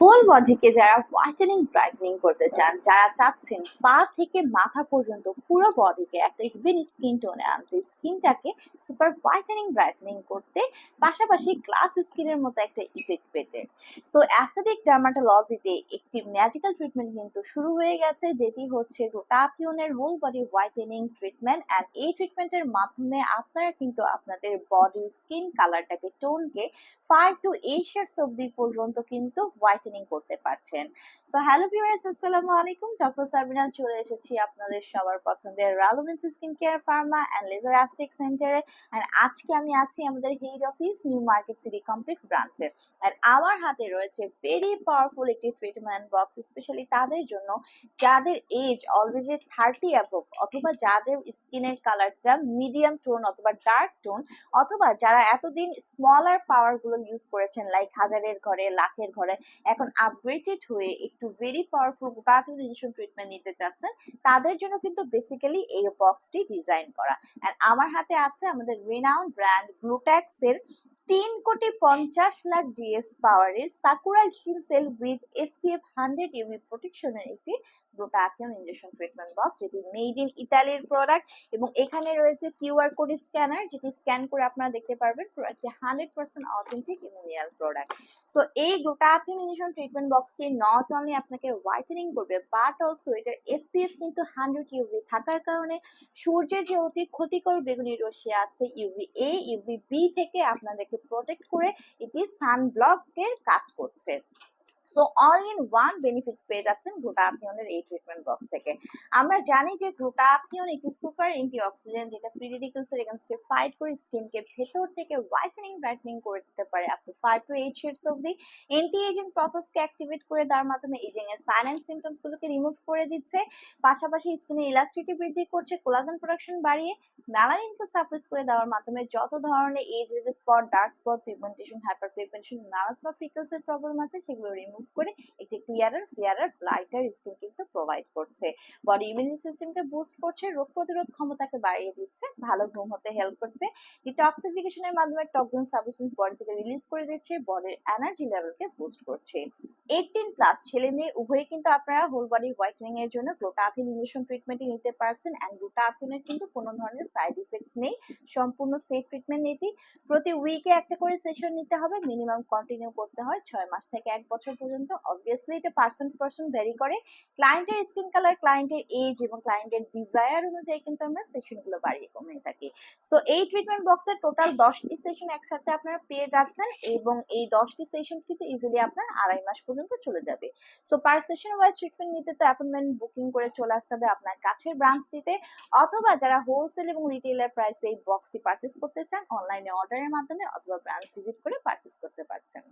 Whole বডিকে যারা whitening brightening করতে চান, যারা চাচ্ছেন পা থেকে মাথা পর্যন্ত পুরো বডিকে একটা ইভেন স্কিন টোনে আনতে স্কিনটাকে সুপার হোয়াইটেনিং ব্রাইটেনিং করতে, পাশাপাশি গ্লাস স্কিনের মতো একটা ইফেক্ট পেতে। সো অ্যাস্থেটিক ডার্মাটোলজিতে একটি ম্যাজিক্যাল ট্রিটমেন্ট কিন্তু শুরু হয়ে গেছে, যেটি হচ্ছে গ্লুটাথিওনের whole body whitening treatment and এই ট্রিটমেন্টের মাধ্যমে আপনারা কিন্তু আপনাদের বডির স্কিন কালারটাকে টোনকে ফাইভ টু এইট শেডস অব্দি পর্যন্ত কিন্তু হোয়াইটেনিং করতে পারছেন। সো হ্যালো ভিউয়ার্স আসসালামু আলাইকুম। ডক্টর সাবিনা চলে এসেছি আপনাদের সবার পছন্দের রালোভেন্স skin care pharma and laser aesthetic সেন্টারে অ্যান্ড আজকে আমি আছি আমাদের head office new market city complex ব্রাঞ্চে আর আমার হাতে রয়েছে ভেরি পাওয়ারফুল একটি ট্রিটমেন্ট বক্স স্পেশালি তাদের জন্য যাদের এজ অলরেডি থার্টি অ্যাভভ অথবা যাদের স্কিনের কালারটা মিডিয়াম টোন অথবা ডার্ক টোন অথবা যারা এতদিন স্মলার পাওয়ারগুলো ইউজ করেছেন লাইক হাজারের ঘরে, লাখের ঘরে এখন আপগ্রেডেড হয়ে একটু ভেরি পাওয়ারফুল গ্লুটাথিওন ট্রিটমেন্ট নিতে চাচ্ছেন, তাদের জন্য কিন্তু বেসিক্যালি এই বক্সটি ডিজাইন করা। আর আমার হাতে আছে আমাদের রিনাউন্ড ব্র্যান্ড গ্লুট্যাক্স এর তিন কোটি পঞ্চাশ লাখ জিএস পাওয়ারের Sakura steam cell with SPF hundred UV প্রোটেকশনের একটি গ্লুটাথিয়ন ইনজেকশন ট্রিটমেন্ট বক্স যেটি মেড ইন ইতালির প্রোডাক্ট এবং এখানে রয়েছে কিউআর কোড স্ক্যানার যেটি স্ক্যান করে আপনারা দেখতে পারবেন প্রোডাক্টটি hundred percent authentic real product so এই গ্লুটাথিয়ন ইনজেকশন ট্রিটমেন্ট বক্সটি নট অনলি আপনাকে হোয়াইটেনিং করবে বাট অলসো এটার এসপিএফ কিন্তু হান্ড্রেড ইউভি থাকার কারণে সূর্যের যে অতি ক্ষতিকর বেগুনি রশ্মি আছে ইউভি এ ইউভি বি থেকে আপনাদেরকে প্রোটেক্ট করে এটি সানব্লকের কাজ করছে। So all in one benefits পেয়ে যাচ্ছেন গ্লুটাথিয়নের এই ট্রিটমেন্ট বক্স থেকে। আমরা জানি যে গ্লুটাথিয়ন একটি সুপার অ্যান্টি অক্সিডেন্ট যেটা ফ্রি রেডিকেলস এর এগেনস্টে ফাইট করে স্কিনকে ভেতর থেকে হোয়াইটেনিং ব্রাইটনিং করে দিতে পারে up to five to eight shades the anti ageing প্রসেসকে activate করে তার মাধ্যমে এজিং এর সাইলেন্ট সিমটমস গুলোকে রিমুভ করে দিচ্ছে। পাশাপাশি স্কিনের ইলাস্ট্রিটি বৃদ্ধি করছে কোলাজেন প্রোডাকশন বাড়িয়ে মেলানিনকে সাপ্রেস করে দেওয়ার মাধ্যমে যত ধরনের age spot dark spot pigmentation hyperpigmentation melasma freckles এর প্রবলেম আছে, সেগুলো রিমুভ করে একটি ক্লিয়ারার ফেয়ারার স্কিন কিন্তু প্রোভাইড করছে। বডি সিস্টেমকে বুস্ট করছে, রোগ প্রতিরোধ ক্ষমতাকে বাড়িয়ে দিচ্ছে, ভালো ঘুম হতে হেল্প করছে ডিটক্সিফিকেশনের মাধ্যমে টক্সিন সাবস্টেন্স বডি থেকে রিলিজ করে দিচ্ছে, বডির এনার্জি লেভেলকে বুস্ট করছে। এইটিন প্লাস ছেলে মেয়ে উভয়ই কিন্তু আপনারা হোল বডি হোয়াইটেনিং এর জন্য গ্লুটাথিন ইনজেকশন ট্রিটমেন্টই নিতে পারছেন অ্যান্ড গ্লুটাথিনের কিন্তু কোনো ধরনের সাইড ইফেক্টস নেই, সম্পূর্ণ সেফ ট্রিটমেন্ট নিতে। প্রতি উইকে একটা করে সেশন নিতে হবে মিনিমাম কন্টিনিউ করতে হয়, ছয় মাস থেকে এক বছর পর্যন্ত অবভিয়াসলি এটা পার্সন টু পার্সন ভ্যারি করে। ক্লায়েন্টের স্কিন কালার ক্লায়েন্টের এজ এবং ক্লায়েন্টের ডিজায়ার অনুযায়ী কিন্তু আমরা সেশনগুলো বাড়িয়ে কমিয়ে থাকি। সো এই ট্রিটমেন্ট বক্সের টোটাল দশটি সেশন একসাথে আপনারা পেয়ে যাচ্ছেন এবং এই দশটি সেশন কিন্তু ইজিলি আপনার আড়াই মাস পর্যন্ত চলে যাবে। So per session wise treatment নিতে তো অ্যাপয়েন্টমেন্ট বুকিং করে চলে আসতে হবে আপনার কাছের ব্রাঞ্চটিতে অথবা যারা হোলসেল এবং রিটেলার প্রাইসে এই বক্সটি পারচেস করতে চান অনলাইনে অর্ডারের মাধ্যমে অথবা ব্রাঞ্চ ভিজিট করে পারচেস করতে পারছেন।